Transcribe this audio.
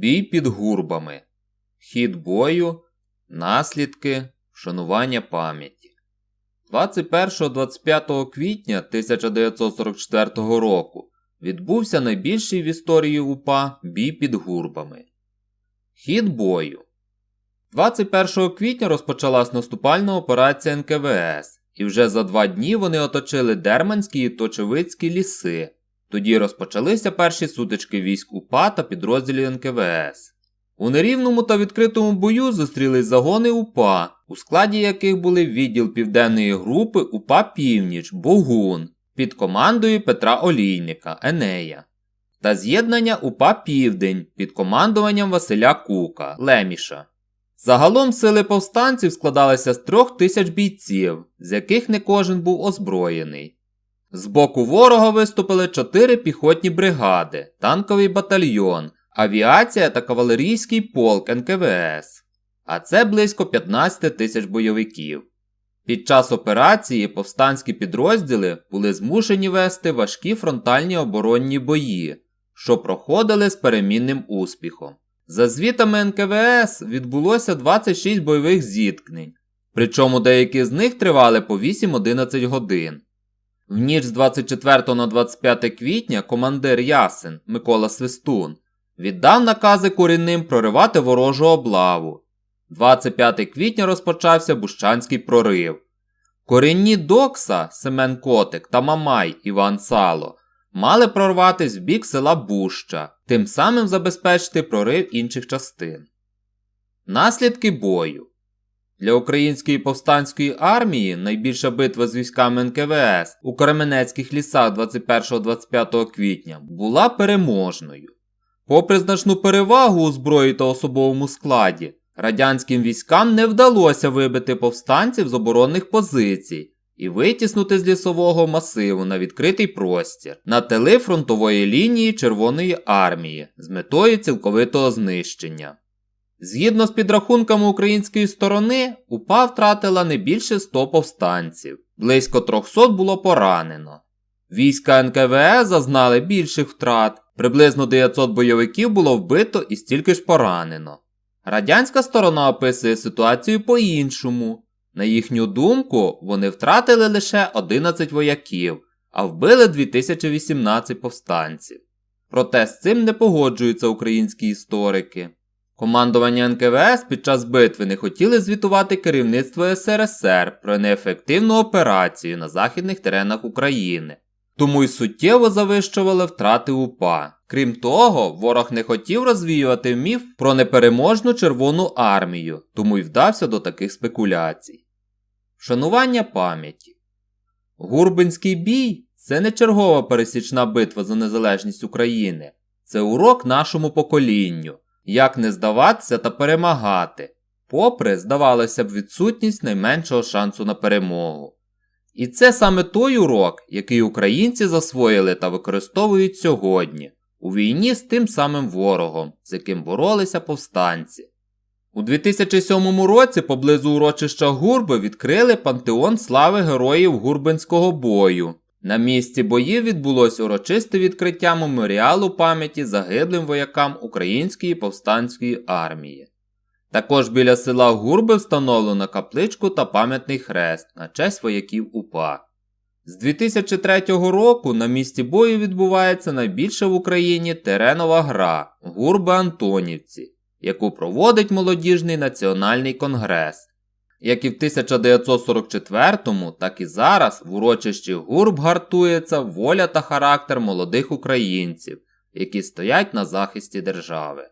Бій під гурбами. Хід бою, наслідки, вшанування пам'яті. 21-25 квітня 1944 року відбувся найбільший в історії УПА бій під гурбами. Хід бою. 21 квітня розпочалась наступальна операція НКВС, і вже за два дні вони оточили Дерманські і Точевицькі ліси. Тоді розпочалися перші сутички військ УПА та підрозділів НКВС. У нерівному та відкритому бою зустрілись загони УПА, у складі яких були відділ південної групи УПА Північ, Богун під командою Петра Олійника Енея та з'єднання УПА Південь під командуванням Василя Кука Леміша. Загалом сили повстанців складалися з трьох тисяч бійців, з яких не кожен був озброєний. З боку ворога виступили чотири піхотні бригади, танковий батальйон, авіація та кавалерійський полк НКВС. А це близько 15 тисяч бойовиків. Під час операції повстанські підрозділи були змушені вести важкі фронтальні оборонні бої, що проходили з перемінним успіхом. За звітами НКВС відбулося 26 бойових зіткнень, причому деякі з них тривали по 8-11 годин. В ніч з 24 на 25 квітня командир Ясен Микола Свистун віддав накази корінним проривати ворожу облаву. 25 квітня розпочався Бущанський прорив. Корінні Докса Семен Котик та Мамай Іван Сало мали прорватися в бік села Буща, тим самим забезпечити прорив інших частин. Наслідки бою для української повстанської армії найбільша битва з військами НКВС у Кременецьких лісах 21-25 квітня була переможною. Попри значну перевагу у зброї та особовому складі, радянським військам не вдалося вибити повстанців з оборонних позицій і витіснути з лісового масиву на відкритий простір на тили фронтової лінії Червоної армії з метою цілковитого знищення. Згідно з підрахунками української сторони, УПА втратила не більше 100 повстанців, близько 300 було поранено. Війська НКВС зазнали більших втрат, приблизно 900 бойовиків було вбито і стільки ж поранено. Радянська сторона описує ситуацію по-іншому. На їхню думку, вони втратили лише 11 вояків, а вбили 2018 повстанців. Проте з цим не погоджуються українські історики. Командування НКВС під час битви не хотіли звітувати керівництво СРСР про неефективну операцію на західних теренах України, тому й суттєво завищували втрати УПА. Крім того, ворог не хотів розвіювати міф про непереможну Червону армію, тому й вдався до таких спекуляцій. Вшанування пам'яті Гурбинський бій це не чергова пересічна битва за незалежність України, це урок нашому поколінню як не здаватися та перемагати, попри, здавалося б, відсутність найменшого шансу на перемогу. І це саме той урок, який українці засвоїли та використовують сьогодні, у війні з тим самим ворогом, з яким боролися повстанці. У 2007 році поблизу урочища Гурби відкрили пантеон слави героїв Гурбинського бою, на місці боїв відбулось урочисте відкриття меморіалу пам'яті загиблим воякам Української повстанської армії. Також біля села Гурби встановлено капличку та пам'ятний хрест на честь вояків УПА. З 2003 року на місці бою відбувається найбільша в Україні теренова гра Гурби Антонівці, яку проводить молодіжний національний конгрес. Як і в 1944-му, так і зараз в урочищі гурб гартується воля та характер молодих українців, які стоять на захисті держави.